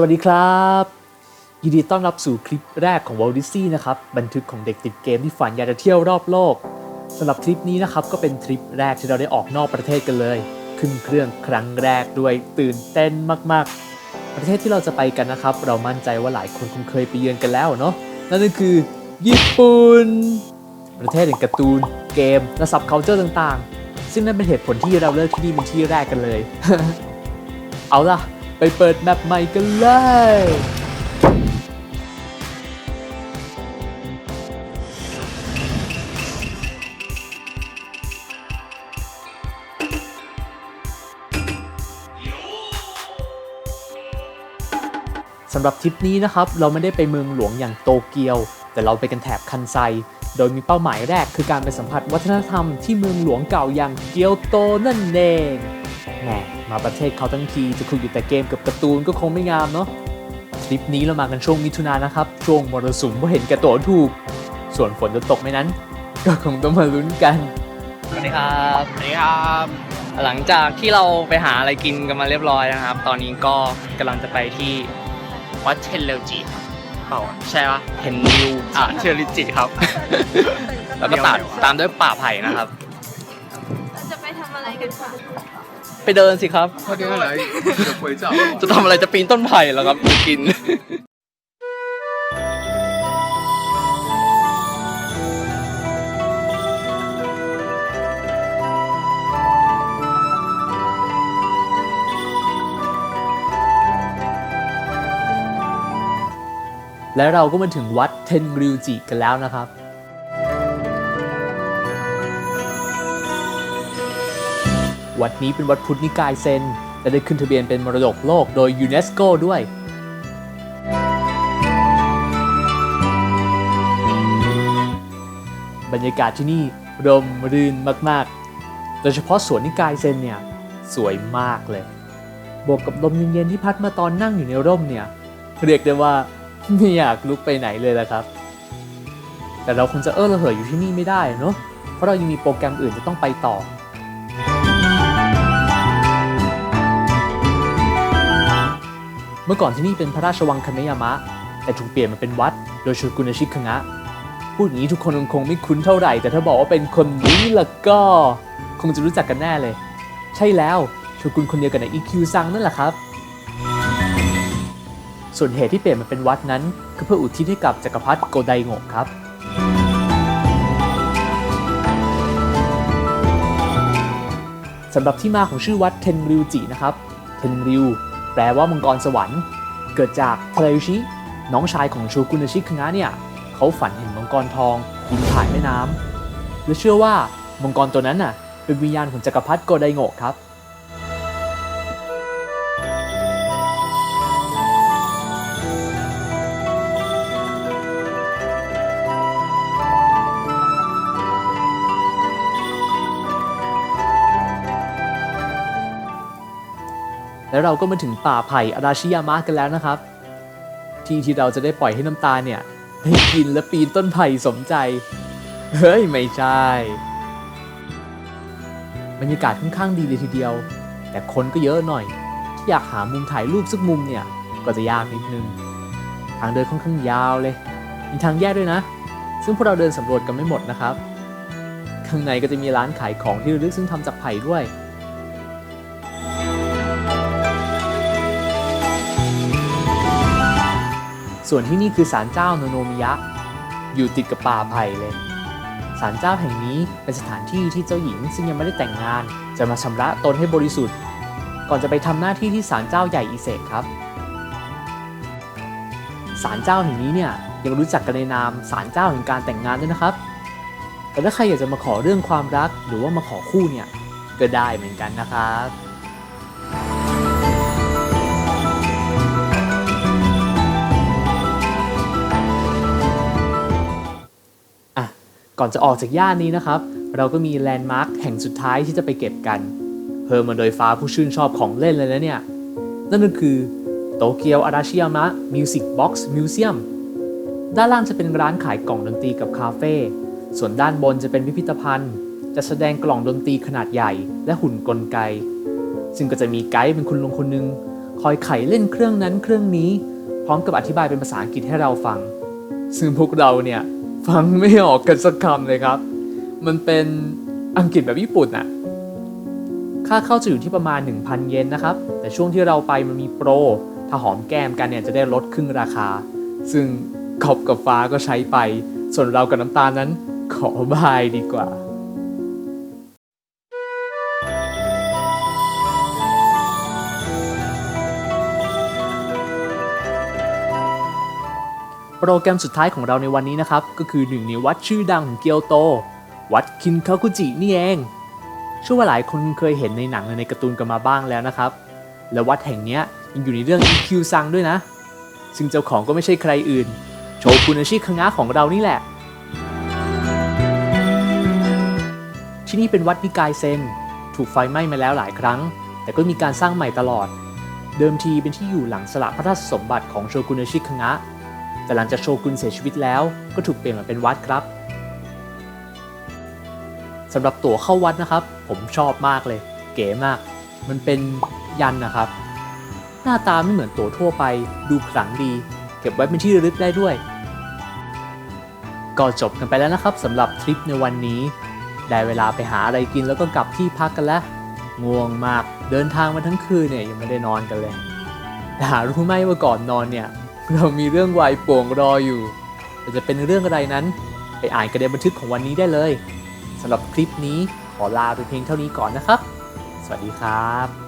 สวัสดีครับยินดีต้อนรับสู่คลิปแรกของ Walt Disney นะครับบันทึกของเด็กติดเกมที่ฝันอยากจะเที่ยวรอบโลกสำหรับทริปนี้นะครับก็เป็นทริปแรกที่เราได้ออกนอกประเทศกันเลย ขึ้นเครื่องครั้งแรกด้วยตื่นเต้นมากๆ ประเทศที่เราจะไปกันนะครับ เรามั่นใจว่าหลายคนคงเคยไปเยือนกันแล้วเนาะนั่นก็คือ ญี่ปุ่นประเทศแห่งการ์ตูน เกม และซับเคานเจอร์ต่างๆ ซึ่งนั่นเป็นเหตุผลที่เราเลือกที่นี่เป็นที่แรกกันเลย เอาล่ะ ไปเปิดแมปใหม่กันเลยสำหรับทริปนี้นะครับ เราไม่ได้ไปเมืองหลวงอย่างโตเกียว แต่เราไปกันแถบคันไซ โดยมีเป้าหมายแรกคือการไปสัมผัสวัฒนธรรมที่เมืองหลวงเก่าอย่างเกียวโตนั่นเองแหม มาประเทศเขาทั้งทีจะคุยอยู่แต่เกมกับการ์ตูนก็คงไม่งามเนาะทริปนี้เรามากันช่วงมิถุนายนนะครับ ช่วงมรสุมเพราะเห็นแก่ตัวถูก ส่วนฝนจะตกไหมนั้น ก็คงต้องมาลุ้นกันสวัสดีครับสวัสดีครับ หลังจากที่เราไปหาอะไรกินกันมาเรียบร้อยนะครับ ตอนนี้ก็กำลังจะไปที่วัดเทนเลวจิครับเปล่าใช่ปะเห็นนิวอ่าเชอริจิครับ แล้วก็ตัดตามด้วยป่าไผ่นะครับจะไปทำอะไรกันคะ ไปเดินสิครับ เขเรียอะไรจะทำอะไรจะปีนต้นไผ่เหรอครับกิน และเราก็มาถึงวัดเทนริวจิกันแล้วนะครับ วัดนี้เป็นวัดพุทธนิกายเซน และได้ขึ้นทะเบียนเป็นมรดกโลกโดยยูเนสโกด้วย บรรยากาศที่นี่ร่มรื่นมากๆ โดยเฉพาะสวนนิกายเซนเนี่ย สวยมากเลย บวกกับลมเย็นๆที่พัดมาตอนนั่งอยู่ในร่มเนี่ย เรียกได้ว่าไม่อยากลุกไปไหนเลยละครับ แต่เราคงจะเออระเหยอยู่ที่นี่ไม่ได้เนาะ เพราะเรายังมีโปรแกรมอื่นจะต้องไปต่อ เมื่อก่อนที่นี่เป็นพระราชวังคาเนยามะ แต่ถูกเปลี่ยนมาเป็นวัด โดยโชกุนชิคงะ พูดอย่างนี้ทุกคนคงไม่คุ้นเท่าไหร่ แต่ถ้าบอกว่าเป็นคนนี้ล่ะก็ คงจะรู้จักกันแน่เลย ใช่แล้วโชกุนคนเดียวกันในอีคิวซังนั่นแหละครับ ส่วนเหตุที่เปลี่ยนมาเป็นวัดนั้นก็เพื่ออุทิศให้กับจักรพรรดิโกไดโงะครับสำหรับที่มาของชื่อวัดเทนริวจินะครับ เทนริว แปลว่ามังกรสวรรค์ เกิดจากทารายุชิ น้องชายของโชกุนชิคังะเนี่ยเขาฝันเห็นมังกรทองบินผ่านแม่น้ำและเชื่อว่ามังกรตัวนั้นน่ะเป็นวิญญาณของจักรพรรดิโกไดโงะครับ แล้วเราก็มาถึงป่าไผ่อาราชิยามะกันแล้วนะครับ ที่ที่เราจะได้ปล่อยให้น้ำตาเนี่ยได้กินและปีนต้นไผ่สมใจ เฮ้ย ไม่ใช่บรรยากาศค่อนข้างดีเลยทีเดียว แต่คนก็เยอะหน่อย อยากหามุมถ่ายรูปสักมุมเนี่ย ก็จะยากนิดนึง ทางเดินค่อนข้างยาวเลย มีทางแยกด้วยนะ ซึ่งพวกเราเดินสำรวจกันไม่หมดนะครับ ข้างในก็จะมีร้านขายของที่ระลึกซึ่งทำจากไผ่ด้วย ส่วนที่นี่คือศาลเจ้าโนโนมิยะ อยู่ติดกับป่าไผ่เลยศาลเจ้าแห่งนี้เป็นสถานที่ที่เจ้าหญิง ซึ่งยังไม่ได้แต่งงาน จะมาชำระตนให้บริสุทธิ์ ก่อนจะไปทำหน้าที่ที่ศาลเจ้าใหญ่อิเซกครับศาลเจ้าแห่งนี้เนี่ยยังรู้จักกันในนามศาลเจ้าแห่งการแต่งงานด้วยนะครับ แต่ถ้าใครอยากจะมาขอเรื่องความรักหรือว่ามาขอคู่เนี่ยก็ได้เหมือนกันนะครับ ก่อนจะออกจากย่านนี้นะครับ เราก็มีแลนด์มาร์คแห่งสุดท้ายที่จะไปเก็บกัน เพิ่มมาโดยฟ้าผู้ชื่นชอบของเล่นเลยนะเนี่ย นั่นก็คือโตเกียวอาราชิยามะมิวสิกบ็อกซ์มิวเซียมด้านล่างจะเป็นร้านขายกล่องดนตรีกับคาเฟ่ส่วนด้านบนจะเป็นพิพิธภัณฑ์ จะแสดงกล่องดนตรีขนาดใหญ่และหุ่นกลไก ซึ่งก็จะมีไกด์เป็นคุณลุงคนหนึง คอยไขเล่นเครื่องนั้นเครื่องนี้ พร้อมกับอธิบายเป็นภาษาอังกฤษให้เราฟัง ซึ่งพวกเราเนี่ย ฟังไม่ออกกันสักคำเลยครับ มันเป็นอังกฤษแบบญี่ปุ่นอะค่าเข้าจะอยู่ที่ประมาณ 1,000 เยนนะครับ แต่ช่วงที่เราไปมันมีโปร ถ้าหอมแก้มกันเนี่ยจะได้ลดครึ่งราคา ซึ่งขอบกับฟ้าก็ใช้ไป ส่วนเรากับน้ำตาลนั้นขอบายดีกว่า โปรแกรมสุดท้ายของเราในวันนี้นะครับ ก็คือหนึ่งในวัดชื่อดังของเกียวโต วัดคินคาคุจินี่เอง เชื่อว่าหลายคนเคยเห็นในหนังและในการ์ตูนกันมาบ้างแล้วนะครับ และวัดแห่งนี้ยังอยู่ในเรื่อง EQ ซังด้วยนะ ซึ่งเจ้าของก็ไม่ใช่ใครอื่น โชกุนาชิคังะของเรานี่แหละ ที่นี่เป็นวัดนิกายเซน ถูกไฟไหม้มาแล้วหลายครั้ง แต่ก็มีการสร้างใหม่ตลอด เดิมทีเป็นที่อยู่หลังสละพระราชสมบัติของโชกุนาชิคังะ แต่หลังจากโชกุนเสียชีวิตแล้วก็ถูกเปลี่ยนมาเป็นวัดครับสำหรับตั๋วเข้าวัดนะครับ ผมชอบมากเลย เก๋มาก มันเป็นยันนะครับ หน้าตาไม่เหมือนตั๋วทั่วไป ดูขลังดี เก็บไว้เป็นที่ระลึกได้ด้วย ก็จบกันไปแล้วนะครับสำหรับทริปในวันนี้ ได้เวลาไปหาอะไรกินแล้วก็กลับที่พักกันแล้วง่วงมากเดินทางมาทั้งคืนเนี่ยยังไม่ได้นอนกันเลยแต่หารู้ไหมว่าก่อนนอนเนี่ย เรามีเรื่องวายป่วงรออยู่แต่จะเป็นเรื่องอะไรนั้น ไปอ่านกระเด็นบันทึกของวันนี้ได้เลยสำหรับคลิปนี้ขอลาไปเพียงเท่านี้ก่อนนะครับ สวัสดีครับ